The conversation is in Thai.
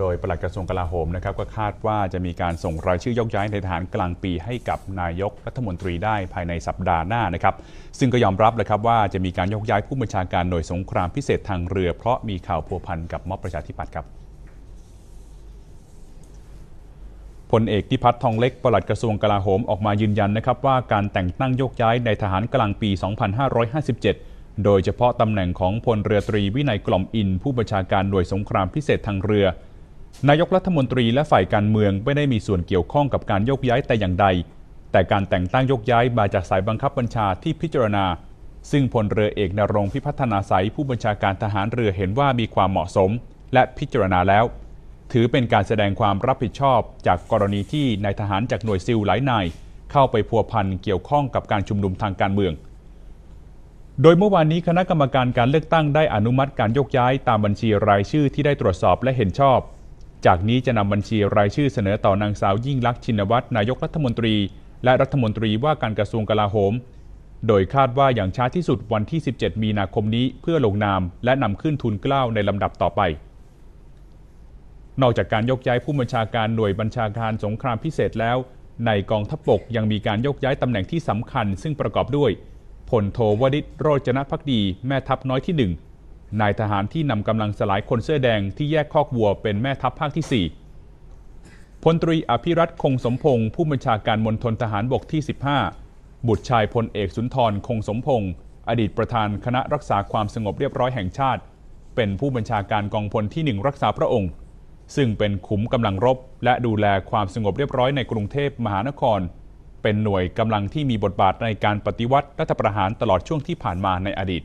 โดยปลัดกระทรวงกลาโหมนะครับก็คาดว่าจะมีการส่งรายชื่อยกย้ายในทหารกลางปีให้กับนายกรัฐมนตรีได้ภายในสัปดาห์หน้านะครับ ซึ่งก็ยอมรับเลยครับว่าจะมีการยกย้ายผู้บัญชาการหน่วยสงครามพิเศษทางเรือ เพราะมีข่าวพัวพันกับม็อบประชาธิปัตย์ครับพลเอกพิพัฒน์ทองเล็กปลัดกระทรวงกลาโหมออกมายืนยันนะครับว่าการแต่งตั้งโยกย้ายในทหารกลางปี 2557 โดยเฉพาะตำแหน่งของพลเรือตรีวินัยกล่อมอิน ผู้บัญชาการหน่วยสงครามพิเศษทางเรือ นายกรัฐมนตรีและฝ่ายการเมืองไม่ได้มีส่วนเกี่ยวข้องกับการโยกย้ายแต่อย่างใด แต่การแต่งตั้งโยกย้ายมาจากสายบังคับบัญชาที่พิจารณา ซึ่งพลเรือเอกนรงพิพัฒนาสายผู้บัญชาการทหารเรือเห็นว่ามีความเหมาะสม และพิจารณาแล้ว ถือเป็นการแสดงความรับผิดชอบ จากกรณีที่นายทหารจากหน่วยซิลหลายนายเข้าไปพัวพันเกี่ยวข้องกับการชุมนุมทางการเมือง โดยเมื่อวานนี้คณะกรรมการการเลือกตั้งได้อนุมัติการยกย้ายตามบัญชีรายชื่อที่ได้ตรวจสอบและเห็นชอบ จากนี้จะนำบัญชีรายชื่อเสนอต่อนางสาวยิ่งลักษณ์ชินวัตรนายกรัฐมนตรี และรัฐมนตรีว่าการกระทรวงกลาโหม โดยคาดว่าอย่างช้าที่สุดวันที่ 17 มีนาคมนี้เพื่อลงนามและนำขึ้นทุนเกล้าในลำดับต่อไป นอกจากการยกย้ายผู้บัญชาการหน่วยบัญชาการสงครามพิเศษแล้ว ในกองทัพบกยังมีการยกย้ายตำแหน่งที่สำคัญ ซึ่งประกอบด้วยพลโทวดิษฐ์โรจนพักดี แม่ทัพน้อยที่ห นายทหารที่นำกำลังสลายคนเสื้อแดงที่แยกคอกวัวเป็นแม่ทัพภาคที่ 4 พลตรีอภิรัตคงสมพงศ์ผู้บัญชาการมณฑลทหารบกที่ 15 บุตรชายพลเอกสุนทรคงสมพงศ์อดีตประธานคณะรักษาความสงบเรียบร้อยแห่งชาติ เป็นผู้บัญชาการกองพลที่หนึ่งรักษาพระองค์ ซึ่งเป็นขุมกำลังรบ และดูแลความสงบเรียบร้อยในกรุงเทพมหานคร เป็นหน่วยกำลังที่มีบทบาทในการปฏิวัติรัฐประหารตลอดช่วงที่ผ่านมาในอดีต